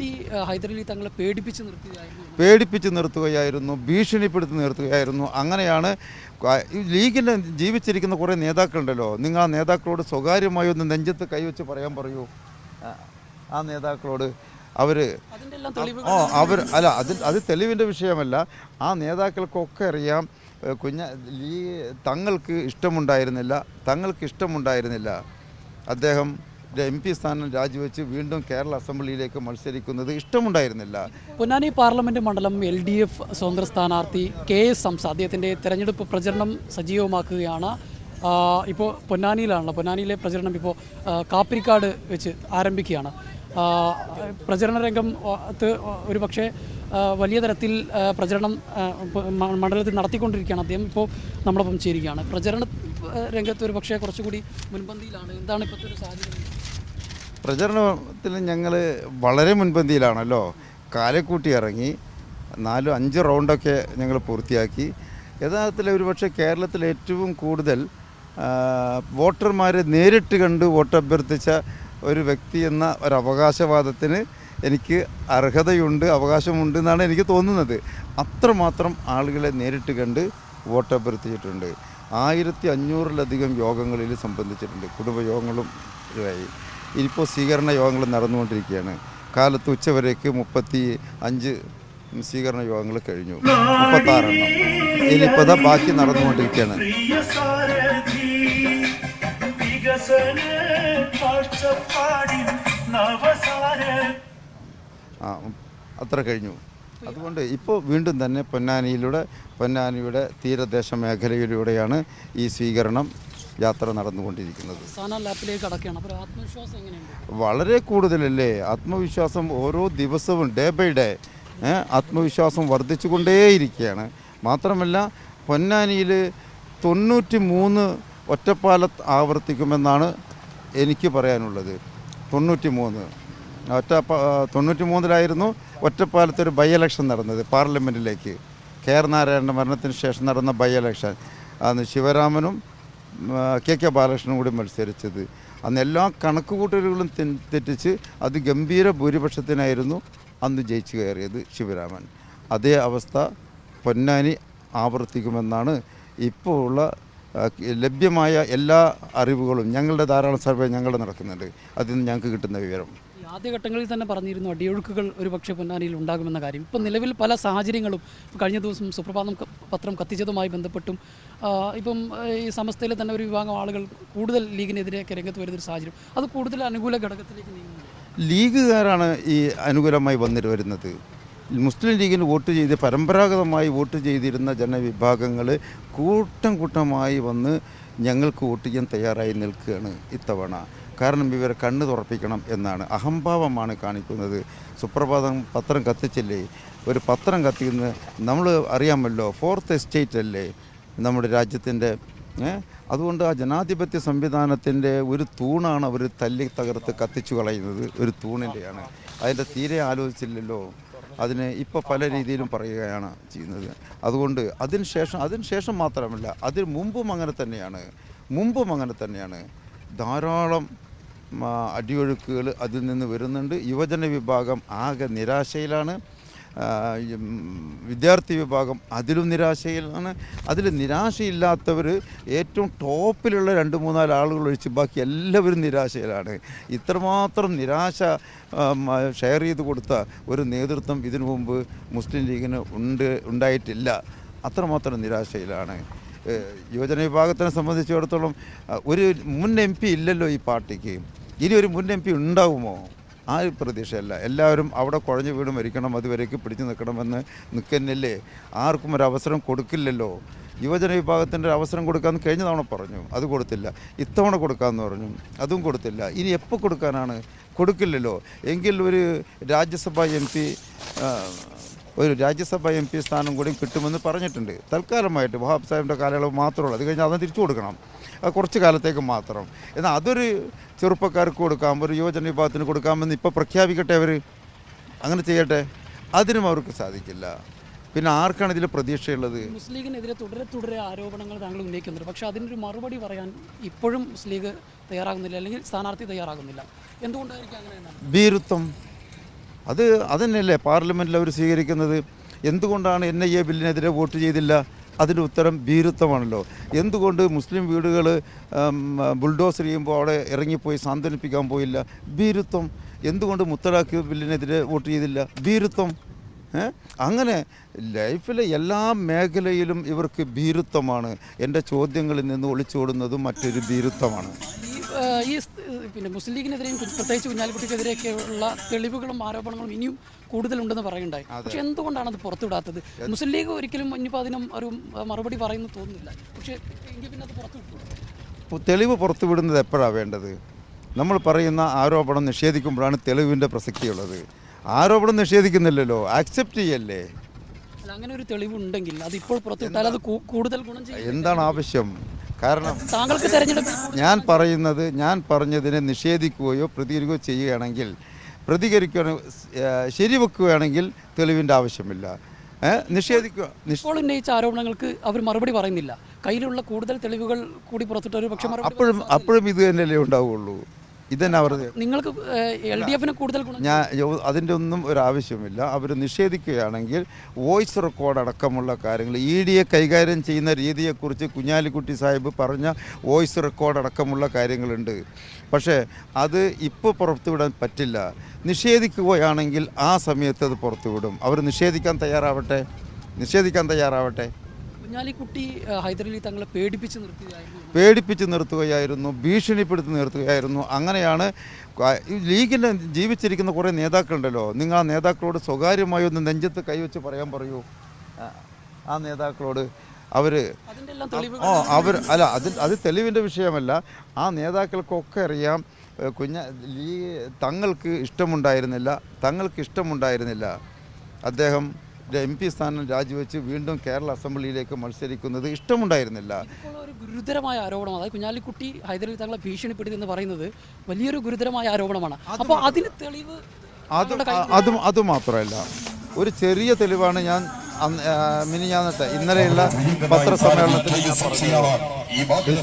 T ആ, ഹൈദരലി തങ്ങളെ പേടിപ്പിച്ച് നിർത്തുകയായിരുന്നു. പേടിപ്പിച്ച് നിർത്തുകയായിരുന്നു ഭീഷണിപ്പെടുത്തി നിർത്തുകയായിരുന്നു. അങ്ങനെയാണ് ലീഗിന്റെ ജീവിച്ചിരിക്കുന്ന കുറേ നേതാക്കളുണ്ടല്ലോ. നിങ്ങൾ ആ നേതാക്കളോട് സ്വകാര്യമായി ഒന്ന് നെഞ്ചത്ത് കൈവച്ച് പറയാൻ പറയൂ. ആ, നേതാക്കളോട് അവർ ഓ അവർ അല്ല അത് അത് തെളിവിന്റെ വിഷയമല്ല. ആ നേതാക്കൾക്കൊക്കെ അറിയാം കുഞ്ഞ ലീ തങ്ങൾക്ക് ഇഷ്ടമുണ്ടായിരുന്നില്ല തങ്ങൾക്ക് ഇഷ്ടമുണ്ടായിരുന്നില്ല. അദ്ദേഹം എം പി സ്ഥാനം രാജിവെച്ച് വീണ്ടും കേരള അസംബ്ലിയിലേക്ക് മത്സരിക്കുന്നത് ഇഷ്ടമുണ്ടായിരുന്നില്ല. പൊന്നാനി പാർലമെന്റ് മണ്ഡലം എൽ ഡി എഫ് സ്വതന്ത്ര സ്ഥാനാർത്ഥി കെ എസ് സംസ അദ്ദേഹത്തിന്റെ തെരഞ്ഞെടുപ്പ് പ്രചരണം സജീവമാക്കുകയാണ്. ഇപ്പോൾ പൊന്നാനിയിലാണല്ലോ പൊന്നാനിയിലെ പ്രചരണം ഇപ്പോൾ കാപ്പിരിക്കാട് വെച്ച് ആരംഭിക്കുകയാണ്. പ്രചരണ രംഗം ത്ത് ഒരു പക്ഷേ വലിയ തരത്തിൽ പ്രചരണം മണ്ഡലത്തിൽ നടത്തിക്കൊണ്ടിരിക്കുകയാണ്. അദ്ദേഹം ഇപ്പോൾ നമ്മളൊപ്പം ചേരുകയാണ്. പ്രചരണ രംഗത്ത് ഒരു പക്ഷേ കുറച്ചുകൂടി മുൻപന്തിയിലാണ്. എന്താണ് ഇപ്പോഴത്തെ ഒരു സാഹചര്യം? പ്രചരണത്തിൽ ഞങ്ങൾ വളരെ മുൻപന്തിയിലാണല്ലോ. കാലക്കൂട്ടി ഇറങ്ങി. നാലും അഞ്ച് റൗണ്ടൊക്കെ ഞങ്ങൾ പൂർത്തിയാക്കി. യഥാർത്ഥത്തിൽ ഒരുപക്ഷെ കേരളത്തിൽ ഏറ്റവും കൂടുതൽ വോട്ടർമാരെ നേരിട്ട് കണ്ട് വോട്ടഭ്യർത്ഥിച്ച ഒരു വ്യക്തി എന്ന ഒരു അവകാശവാദത്തിന് എനിക്ക് അർഹതയുണ്ട് അവകാശമുണ്ട് എന്നാണ് എനിക്ക് തോന്നുന്നത്. അത്രമാത്രം ആളുകളെ നേരിട്ട് കണ്ട് വോട്ടഭ്യർത്ഥിച്ചിട്ടുണ്ട്. ആയിരത്തി അഞ്ഞൂറിലധികം യോഗങ്ങളിൽ സംബന്ധിച്ചിട്ടുണ്ട്. കുടുംബയോഗങ്ങളും ഇതായി. ഇപ്പോൾ സ്വീകരണ യോഗങ്ങൾ നടന്നുകൊണ്ടിരിക്കുകയാണ്. കാലത്ത് ഉച്ചവരേക്ക് മുപ്പത്തി അഞ്ച് സ്വീകരണ യോഗങ്ങൾ കഴിഞ്ഞു. മുപ്പത്താറെണ്ണം. ഇനിയിപ്പോൾ ദാ ബാക്കി നടന്നുകൊണ്ടിരിക്കുകയാണ്. ആ അത്ര കഴിഞ്ഞു. അതുകൊണ്ട് ഇപ്പോൾ വീണ്ടും തന്നെ പൊന്നാനിയിലൂടെ പൊന്നാനിയുടെ തീരദേശ മേഖലയിലൂടെയാണ് ഈ സ്വീകരണം യാത്ര നടന്നുകൊണ്ടിരിക്കുന്നത്. സാന ലാപ്പിലേക്ക് അടക്കുകയാണ് അപ്പോൾ ആത്മവിശ്വാസം എങ്ങനെയുണ്ട്? വളരെ കൂടുതലല്ലേ? ആത്മവിശ്വാസം ഓരോ ദിവസവും ഡേ ബൈ ഡേ ആത്മവിശ്വാസം വർദ്ധിച്ചുകൊണ്ടേയിരിക്കുകയാണ്. മാത്രമല്ല പൊന്നാനിയിൽ തൊണ്ണൂറ്റി മൂന്ന് ഒറ്റപ്പാല ആവർത്തിക്കുമെന്നാണ് എനിക്ക് പറയാനുള്ളത്. തൊണ്ണൂറ്റി മൂന്ന് ഒറ്റ തൊണ്ണൂറ്റി മൂന്നിലായിരുന്നു ഒറ്റപ്പാലത്ത് ഒരു ബൈ ഇലക്ഷൻ നടന്നത് പാർലമെന്റിലേക്ക് കെ ആർ നാരായണന്റെ മരണത്തിന് ശേഷം നടന്ന ബൈ ഇലക്ഷൻ അന്ന് ശിവരാമനും കെ കെ ബാലകൃഷ്ണനും കൂടി മത്സരിച്ചത്. അന്ന് എല്ലാ കണക്കുകൂട്ടലുകളും തെറ്റിച്ച് അതിഗംഭീര ഭൂരിപക്ഷത്തിനായിരുന്നു അന്ന് ജയിച്ചു കയറിയത് ശിവരാമൻ. അതേ അവസ്ഥ പൊന്നാനി ആവർത്തിക്കുമെന്നാണ് ഇപ്പോൾ ഉള്ള ലഭ്യമായ എല്ലാ അറിവുകളും ഞങ്ങളുടെ ധാരാളം സർവേ ഞങ്ങളുടെ നടക്കുന്നുണ്ട്. അതിൽ നിന്ന് ഞങ്ങൾക്ക് കിട്ടുന്ന വിവരം. ആദ്യഘട്ടങ്ങളിൽ തന്നെ പറഞ്ഞിരുന്നു അടിയൊഴുക്കുകൾ ഒരു പക്ഷേ പൊന്നാനിയിൽ ഉണ്ടാകുമെന്ന കാര്യം. ഇപ്പം നിലവിൽ പല സാഹചര്യങ്ങളും കഴിഞ്ഞ ദിവസം സുപ്രഭാതം പത്രം കത്തിച്ചതുമായി ബന്ധപ്പെട്ടും ഇപ്പം ഈ സമസ്തയിലെ തന്നെ ഒരു വിഭാഗം ആളുകൾ കൂടുതൽ ലീഗിനെതിരെയൊക്കെ രംഗത്ത് വരുന്നൊരു സാഹചര്യം. അത് കൂടുതൽ അനുകൂല ഘടകത്തിലേക്ക് നീങ്ങുന്നു. ലീഗുകാരാണ് ഈ അനുകൂലമായി വന്നിട്ട് വരുന്നത്. മുസ്ലിം ലീഗിന് വോട്ട് ചെയ്ത് പരമ്പരാഗതമായി വോട്ട് ചെയ്തിരുന്ന ജനവിഭാഗങ്ങൾ കൂട്ടം കൂട്ടമായി വന്ന് ഞങ്ങൾക്ക് വോട്ട് ചെയ്യാൻ തയ്യാറായി നിൽക്കുകയാണ് ഇത്തവണ. കാരണം ഇവരെ കണ്ണു തുറപ്പിക്കണം എന്നാണ്. അഹംഭാവമാണ് കാണിക്കുന്നത്. സുപ്രഭാതം പത്രം കത്തിച്ചില്ലേ? ഒരു പത്രം കത്തിക്കുന്ന നമ്മൾ അറിയാമല്ലോ ഫോർത്ത് എസ്റ്റേറ്റ് അല്ലേ നമ്മുടെ രാജ്യത്തിന്റെ അതുകൊണ്ട് ആ ജനാധിപത്യ സംവിധാനത്തിന്റെ ഒരു തൂണാണ് അവർ തല്ലി തകർത്ത് കത്തിച്ചു കളയുന്നത്. ഒരു തൂണിന്റെയാണ്. അതിന്റെ തീരെ ആലോചിച്ചില്ലല്ലോ. അതിനെ ഇപ്പോൾ പല രീതിയിലും പറയുകയാണ് ചെയ്യുന്നത്. അതുകൊണ്ട് അതിന് ശേഷം അതിന് ശേഷം മാത്രമല്ല അതിന് മുമ്പും അങ്ങനെ തന്നെയാണ്. മുമ്പും അങ്ങനെ തന്നെയാണ്. ധാരാളം അടിയൊഴുക്കുകൾ അതിൽ നിന്ന് വരുന്നുണ്ട്. യുവജന വിഭാഗം ആകെ നിരാശയിലാണ്. വിദ്യാർത്ഥി വിഭാഗം അതിലും നിരാശയിലാണ്. അതിൽ നിരാശയില്ലാത്തവർ ഏറ്റവും ടോപ്പിലുള്ള രണ്ട് മൂന്നാൽ ആളുകൾ ഒഴിച്ച് ബാക്കി എല്ലാവരും നിരാശയിലാണ്. ഇത്രമാത്രം നിരാശ ഷെയർ ചെയ്ത് കൊടുത്ത ഒരു നേതൃത്വം ഇതിനു മുമ്പ് മുസ്ലിം ലീഗിന് ഉണ്ട് ഉണ്ടായിട്ടില്ല. അത്രമാത്രം നിരാശയിലാണ്. യുവജന വിഭാഗത്തിനെ സംബന്ധിച്ചിടത്തോളം ഒരു മുൻ എം പി ഇല്ലല്ലോ ഈ പാർട്ടിക്ക്. ഇനി ഒരു മുൻ എം പി ഉണ്ടാവുമോ? ആ പ്രതീക്ഷയല്ല. എല്ലാവരും അവിടെ കുഴഞ്ഞു വീട് മരിക്കണം അതുവരേക്ക് പിടിച്ചു നിൽക്കണമെന്ന് നിൽക്കുന്നില്ലേ? ആർക്കും ഒരു അവസരം കൊടുക്കില്ലല്ലോ. യുവജന വിഭാഗത്തിന്റെ അവസരം കൊടുക്കാമെന്ന് കഴിഞ്ഞ തവണ പറഞ്ഞു. അത് കൊടുത്തില്ല. ഇത്തവണ കൊടുക്കാമെന്ന് പറഞ്ഞു. അതും കൊടുത്തില്ല. ഇനി എപ്പോൾ കൊടുക്കാനാണ്? കൊടുക്കില്ലല്ലോ. എങ്കിൽ ഒരു രാജ്യസഭാ എം പി ഒരു രാജ്യസഭ എം പി സ്ഥാനം കൂടി കിട്ടുമെന്ന് പറഞ്ഞിട്ടുണ്ട്. തൽക്കാലമായിട്ട് വഹാബ് സാഹിബിന്റെ കാലയളവ് മാത്രമേ അത് കഴിഞ്ഞാൽ അത് തിരിച്ചു കൊടുക്കണം. കുറച്ച് കാലത്തേക്ക് മാത്രം. എന്നാൽ അതൊരു ചെറുപ്പക്കാർക്ക് കൊടുക്കാം ഒരു യുവജന വിഭാഗത്തിന് കൊടുക്കാമെന്ന് ഇപ്പോൾ പ്രഖ്യാപിക്കട്ടെ അവർ അങ്ങനെ ചെയ്യട്ടെ? അതിനും അവർക്ക് സാധിക്കില്ല. പിന്നെ ആർക്കാണ് ഇതിൽ പ്രതീക്ഷയുള്ളത്? മുസ്ലിം ലീഗിനെതിരെ തുടരെ തുടരെ ആരോപണങ്ങൾ താങ്കൾ ഉന്നയിക്കുന്നുണ്ട്. പക്ഷേ അതിനൊരു മറുപടി പറയാൻ ഇപ്പോഴും മുസ്ലിം ലീഗ് തയ്യാറാകുന്നില്ല അല്ലെങ്കിൽ സ്ഥാനാർത്ഥി തയ്യാറാകുന്നില്ല. എന്തുകൊണ്ടായിരിക്കും അങ്ങനെ? അത് അതന്നെയല്ലേ പാർലമെന്റിൽ അവർ സ്വീകരിക്കുന്നത്? എന്തുകൊണ്ടാണ് എൻ ഐ എ ബില്ലിനെതിരെ വോട്ട് ചെയ്തില്ല? അതിന്റെ ഉത്തരം ഭീരുത്വമാണല്ലോ. എന്തുകൊണ്ട് മുസ്ലിം വീടുകൾ ബുൾഡോസർ ചെയ്യുമ്പോൾ അവിടെ ഇറങ്ങിപ്പോയി സാന്ത്വനിപ്പിക്കാൻ പോയില്ല? ഭീരുത്വം. എന്തുകൊണ്ട് മുത്തലാഖ് ബില്ലിനെതിരെ വോട്ട് ചെയ്തില്ല? ഭീരുത്വം. അങ്ങനെ ലൈഫിലെ എല്ലാ മേഖലയിലും ഇവർക്ക് ഭീരുത്വമാണ്. എന്റെ ചോദ്യങ്ങളിൽ നിന്ന് ഒളിച്ചോടുന്നതും മറ്റൊരു ഭീരുത്വമാണ്. ഈ പിന്നെ മുസ്ലിം ലീഗിനെതിരെയും പ്രത്യേകിച്ച് കുഞ്ഞാലിക്കുട്ടിക്കെതിരെയൊക്കെയുള്ള തെളിവുകളും ആരോപണങ്ങളും ഇനിയും കൂടുതലുണ്ടെന്ന് പറയുണ്ടായി. പക്ഷെ എന്തുകൊണ്ടാണ് അത് പുറത്തുവിടാത്തത്? മുസ്ലിം ലീഗ് ഒരിക്കലും ഇനിയിപ്പോൾ അതിനും ഒരു മറുപടി പറയുന്നു തോന്നുന്നില്ല. പക്ഷേ എങ്കിൽ പിന്നെ അത് പുറത്തുവിട്ടു തെളിവ് പുറത്തുവിടുന്നത് എപ്പോഴാണ് വേണ്ടത്? നമ്മൾ പറയുന്ന ആരോപണം നിഷേധിക്കുമ്പോഴാണ് തെളിവിന്റെ പ്രസക്തിയുള്ളത്. ആരോപണം നിഷേധിക്കുന്നില്ലല്ലോ. ആക്സെപ്റ്റ് ചെയ്യല്ലേ? അങ്ങനെ ഒരു തെളിവുണ്ടെങ്കിൽ അത് ഇപ്പോൾ പുറത്തുവിട്ടാൽ അത് കൂടുതൽ ഗുണം എന്താണ് ആവശ്യം? കാരണം താങ്കൾക്ക് തെരഞ്ഞെടുപ്പ് ഞാൻ പറയുന്നത് ഞാൻ പറഞ്ഞതിനെ നിഷേധിക്കുകയോ പ്രതികരിക്കുകയോ ചെയ്യുകയാണെങ്കിൽ പ്രതികരിക്കുകയോ ശരിവെക്കുകയാണെങ്കിൽ തെളിവിന്റെ ആവശ്യമില്ല? നിഷേധിക്കുക നിഷ് ഇപ്പോൾ ഉന്നയിച്ച ആരോപണങ്ങൾക്ക് അവർ മറുപടി പറയുന്നില്ല. കയ്യിലുള്ള കൂടുതൽ തെളിവുകൾ കൂടി പുറത്തിട്ട് ഒരു പക്ഷേ അപ്പോഴും അപ്പോഴും ഇത് തന്നെയല്ലേ ഉണ്ടാവുകയുള്ളൂ. ഇതന്നെ അവർ നിങ്ങൾക്ക് എൽ ഡി എഫിന് കൂടുതൽ ഞാൻ അതിന്റെ ഒന്നും ഒരു ആവശ്യമില്ല. അവർ നിഷേധിക്കുകയാണെങ്കിൽ വോയിസ് റെക്കോർഡ് അടക്കമുള്ള കാര്യങ്ങൾ ഇ ഡിയെ കൈകാര്യം ചെയ്യുന്ന രീതിയെക്കുറിച്ച് കുഞ്ഞാലിക്കുട്ടി സാഹിബ് പറഞ്ഞ വോയിസ് റെക്കോർഡ് അടക്കമുള്ള കാര്യങ്ങളുണ്ട്. പക്ഷേ അത് ഇപ്പോൾ പുറത്തുവിടാൻ പറ്റില്ല. നിഷേധിക്കുകയാണെങ്കിൽ ആ സമയത്ത് അത് പുറത്തുവിടും. അവർ നിഷേധിക്കാൻ തയ്യാറാവട്ടെ? നിഷേധിക്കാൻ തയ്യാറാവട്ടെ? കുഞ്ഞാലിക്കുട്ടി ആ, ഹൈദരലി തങ്ങളെ പേടിപ്പിച്ച് നിർത്തുകയായിരുന്നു പേടിപ്പിച്ച് നിർത്തുകയായിരുന്നു ഭീഷണിപ്പെടുത്തി നിർത്തുകയായിരുന്നു. അങ്ങനെയാണ് ഈ ലീഗിന്റെ ജീവിച്ചിരിക്കുന്ന കുറേ നേതാക്കളുണ്ടല്ലോ. നിങ്ങൾ ആ നേതാക്കളോട് സ്വകാര്യമായി ഒന്ന് നെഞ്ചത്ത് കൈവച്ച് പറയാൻ പറയൂ. ആ- നേതാക്കളോട് അവർ ഓ അവർ അല്ല അത് അത് തെളിവിന്റെ വിഷയമല്ല. ആ നേതാക്കൾക്കൊക്കെ അറിയാം കുഞ്ഞ ലീ തങ്ങൾക്ക് ഇഷ്ടമുണ്ടായിരുന്നില്ല തങ്ങൾക്ക് ഇഷ്ടമുണ്ടായിരുന്നില്ല. അദ്ദേഹം എം പി സ്ഥാനം രാജിവെച്ച് വീണ്ടും കേരള അസംബ്ലിയിലേക്ക് മത്സരിക്കുന്നത് ഇഷ്ടമുണ്ടായിരുന്നില്ല. ഒരു ഗുരുതരമായ ആരോപണം അതായത് കുഞ്ഞാലിക്കുട്ടി ഹൈദരലി തങ്ങളെ ഭീഷണിപ്പെടുത്തി എന്ന് പറയുന്നത് വലിയൊരു ഗുരുതരമായ ആരോപണമാണ്. അപ്പോൾ അതിന് തെളിവ് അത് അതും മാത്രമല്ല. ഒരു ചെറിയ തെളിവാണ് ഞാൻ മിനിഞ്ഞാന്നത്തെ ഇന്നലെയുള്ള പത്രസമ്മേളനത്തിൽ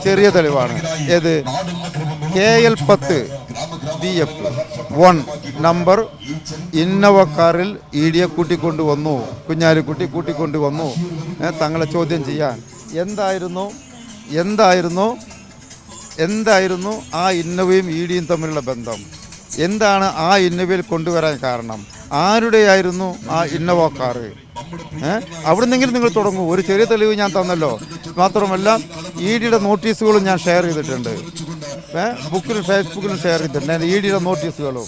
ചെറിയ തെളിവാണ്. ഏത്? കെ എൽ പത്ത് B F one number Innova കാറിൽ ഇ ഡിയെ കൂട്ടിക്കൊണ്ടുവന്നു കുഞ്ഞാലിക്കുട്ടി കൂട്ടിക്കൊണ്ടുവന്നു വന്നു. തങ്ങളെ ചോദ്യം ചെയ്യാൻ. എന്തായിരുന്നു? എന്തായിരുന്നു? എന്തായിരുന്നു ആ ഇന്നവയും ഇ ഡിയും തമ്മിലുള്ള ബന്ധം? എന്താണ് ആ ഇന്നോവയിൽ കൊണ്ടുവരാൻ കാരണം? ആരുടെയായിരുന്നു ആ ഇന്നോവ കാറ് ഏഹ് അവിടെ നിന്നെങ്കിലും നിങ്ങൾ തുടങ്ങൂ. ഒരു ചെറിയ തെളിവ് ഞാൻ തന്നല്ലോ. മാത്രമല്ല ഇ ഡിയുടെ നോട്ടീസുകളും ഞാൻ ഷെയർ ചെയ്തിട്ടുണ്ട്. ബുക്കിലും ഫേസ്ബുക്കിലും ഷെയർ ചെയ്തിട്ടുണ്ട്. ഇ ഡിയുടെ നോട്ടീസുകളും.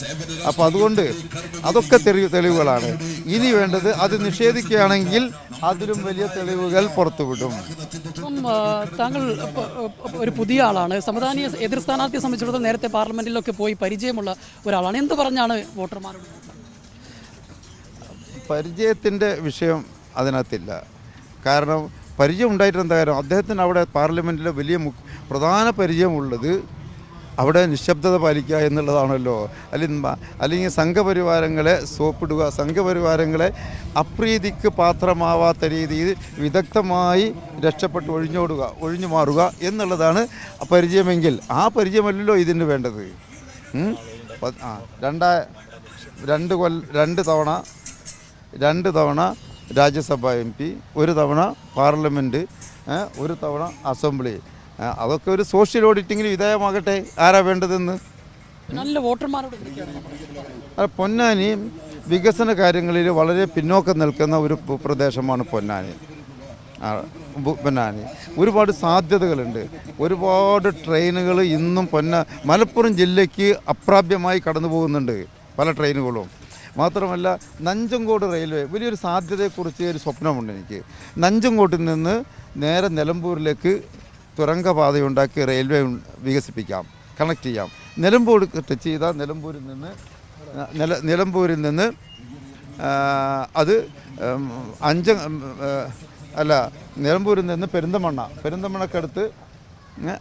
അപ്പോൾ അതുകൊണ്ട് അതൊക്കെ തെളിവ് തെളിവുകളാണ്. ഇനി വേണ്ടത് അത് നിഷേധിക്കുകയാണെങ്കിൽ അതിലും വലിയ തെളിവുകൾ പുറത്തുവിടും. താങ്കൾ ഒരു പുതിയ ആളാണ്. സമുദായ എതിർ സ്ഥാനാർത്ഥിയെ സംബന്ധിച്ചിടത്തോളം നേരത്തെ പാർലമെന്റിലൊക്കെ പോയി പരിചയമുള്ള ഒരാളാണ്. എന്ത് പറഞ്ഞാണ് വോട്ടർമാരോട്? പരിചയത്തിന്റെ വിഷയം അതിനകത്തില്ല. കാരണം പരിചയം ഉണ്ടായിട്ടെന്താ കാര്യം? അദ്ദേഹത്തിന് അവിടെ പാർലമെന്റിലെ വലിയ പ്രധാന പരിചയമുള്ളത് അവിടെ നിശബ്ദത പാലിക്കുക എന്നുള്ളതാണല്ലോ. അല്ലെങ്കിൽ അല്ലെങ്കിൽ സംഘപരിവാരങ്ങളെ സോപ്പിടുക സംഘപരിവാരങ്ങളെ അപ്രീതിക്ക് പാത്രമാവാത്ത രീതിയിൽ വിദഗ്ധമായി രക്ഷപ്പെട്ട് ഒഴിഞ്ഞോടുക ഒഴിഞ്ഞു മാറുക എന്നുള്ളതാണ് പരിചയമെങ്കിൽ. ആ പരിചയമല്ലല്ലോ ഇതിന് വേണ്ടത്. രണ്ടാ രണ്ട് കൊല്ല രണ്ട് തവണ രണ്ട് തവണ രാജ്യസഭ എം പി ഒരു തവണ പാർലമെന്റ് ഒരു തവണ അസംബ്ലി. അതൊക്കെ ഒരു സോഷ്യൽ ഓഡിറ്റിങ്ങിന് വിധേയമാകട്ടെ. ആരാ വേണ്ടതെന്ന്? നല്ല വോട്ടർമാരോട് പൊന്നാനി വികസന കാര്യങ്ങളിൽ വളരെ പിന്നോക്കം നിൽക്കുന്ന ഒരു പ്രദേശമാണ് പൊന്നാനി. പൊന്നാനി. ഒരുപാട് സാധ്യതകളുണ്ട്. ഒരുപാട് ട്രെയിനുകൾ ഇന്നും പൊന്ന മലപ്പുറം ജില്ലയ്ക്ക് അപ്രാപ്യമായി കടന്നു പോകുന്നുണ്ട് പല ട്രെയിനുകളും. മാത്രമല്ല നഞ്ചങ്കോട് റെയിൽവേ വലിയൊരു സാധ്യതയെക്കുറിച്ച് ഒരു സ്വപ്നമുണ്ട് എനിക്ക്. നഞ്ചങ്കോട്ടിൽ നിന്ന് നേരെ നിലമ്പൂരിലേക്ക് തുരങ്കപാതയുണ്ടാക്കി റെയിൽവേ വികസിപ്പിക്കാം കണക്ട് ചെയ്യാം. നിലമ്പൂർ ടച്ച് ചെയ്താൽ നിലമ്പൂരിൽ നിന്ന് നില നിലമ്പൂരിൽ നിന്ന് അത് അഞ്ച് അല്ല നിലമ്പൂരിൽ നിന്ന് പെരിന്തമണ്ണ പെരിന്തമണ്ണക്കടുത്ത്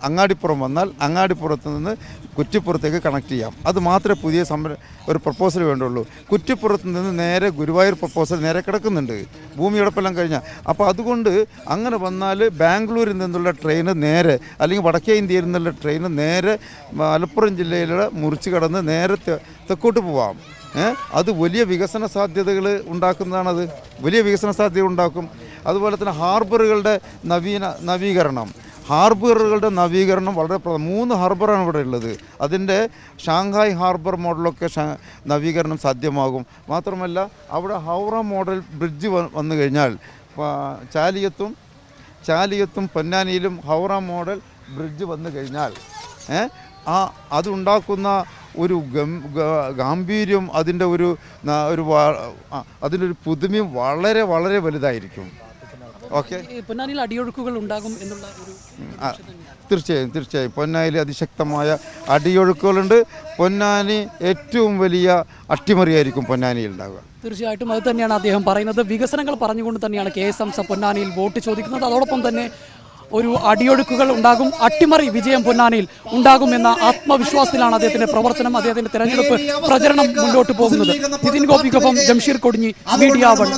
അങ്ങാടിപ്പുറം വന്നാൽ അങ്ങാടിപ്പുറത്ത് നിന്ന് കുറ്റിപ്പുറത്തേക്ക് കണക്ട് ചെയ്യാം. അത് മാത്രമേ പുതിയ സംര ഒരു പ്രപ്പോസൽ വേണ്ടുള്ളൂ. കുറ്റിപ്പുറത്ത് നിന്ന് നേരെ ഗുരുവായൂർ പ്രപ്പോസൽ നേരെ കിടക്കുന്നുണ്ട്. ഭൂമിയോടൊപ്പം കഴിഞ്ഞാൽ അപ്പോൾ അതുകൊണ്ട് അങ്ങനെ വന്നാൽ ബാംഗ്ലൂരിൽ നിന്നുള്ള ട്രെയിൻ നേരെ അല്ലെങ്കിൽ വടക്കേ ഇന്ത്യയിൽ നിന്നുള്ള ട്രെയിൻ നേരെ മലപ്പുറം ജില്ലയിലൂടെ മുറിച്ച് കടന്ന് നേരെ തെക്കോട്ട് പോവാം. അത് വലിയ വികസന സാധ്യതകൾ ഉണ്ടാക്കുന്നതാണത്. വലിയ വികസന സാധ്യത ഉണ്ടാക്കും അതുപോലെ തന്നെ ഹാർബറുകളുടെ നവീന നവീകരണം. ഹാർബറുകളുടെ നവീകരണം വളരെ മൂന്ന് ഹാർബറാണ് ഇവിടെ ഉള്ളത്. അതിന്റെ ഷാങ്ഹായ് ഹാർബർ മോഡലൊക്കെ നവീകരണം സാധ്യമാകും. മാത്രമല്ല അവിടെ ഹൗറ മോഡൽ ബ്രിഡ്ജ് വന്നു കഴിഞ്ഞാൽ ചാലിയത്തും ചാലിയത്തും പൊന്നാനിയിലും ഹൗറ മോഡൽ ബ്രിഡ്ജ് വന്നു കഴിഞ്ഞാൽ ആ അതുണ്ടാക്കുന്ന ഒരു ഗാംഭീര്യം അതിന്റെ ഒരു ഒരു അതിന്റെ ഒരു പുതുമയും വളരെ വളരെ വലുതായിരിക്കും. ഓക്കെ. പൊന്നാനിയിൽ അടിയൊഴുക്കുകൾ ഉണ്ടാകും എന്നുള്ള ഒരു തീർച്ചയായും തീർച്ചയായും. പൊന്നാനിയിൽ അതിശക്തമായ അടിയൊഴുക്കുകളുണ്ട്. പൊന്നാനി ഏറ്റവും വലിയ അട്ടിമറിയായിരിക്കും പൊന്നാനിയിൽ ഉണ്ടാവുക. തീർച്ചയായിട്ടും അത് തന്നെയാണ് അദ്ദേഹം പറയുന്നത്. വികസനങ്ങൾ പറഞ്ഞുകൊണ്ട് തന്നെയാണ് കെ എസ് എംസ പൊന്നാനിയിൽ വോട്ട് ചോദിക്കുന്നത്. അതോടൊപ്പം തന്നെ ഒരു അടിയൊഴുക്കുകൾ ഉണ്ടാകും അട്ടിമറി വിജയം പൊന്നാനിയിൽ ഉണ്ടാകുമെന്ന ആത്മവിശ്വാസത്തിലാണ് അദ്ദേഹത്തിന്റെ പ്രവർത്തനം അദ്ദേഹത്തിന്റെ തെരഞ്ഞെടുപ്പ് പ്രചരണം മുന്നോട്ട് പോകുന്നത്. നിതിൻ ഗോപിക്കൊപ്പം ജംഷീർ കൊടിഞ്ഞി മീഡിയ വൺ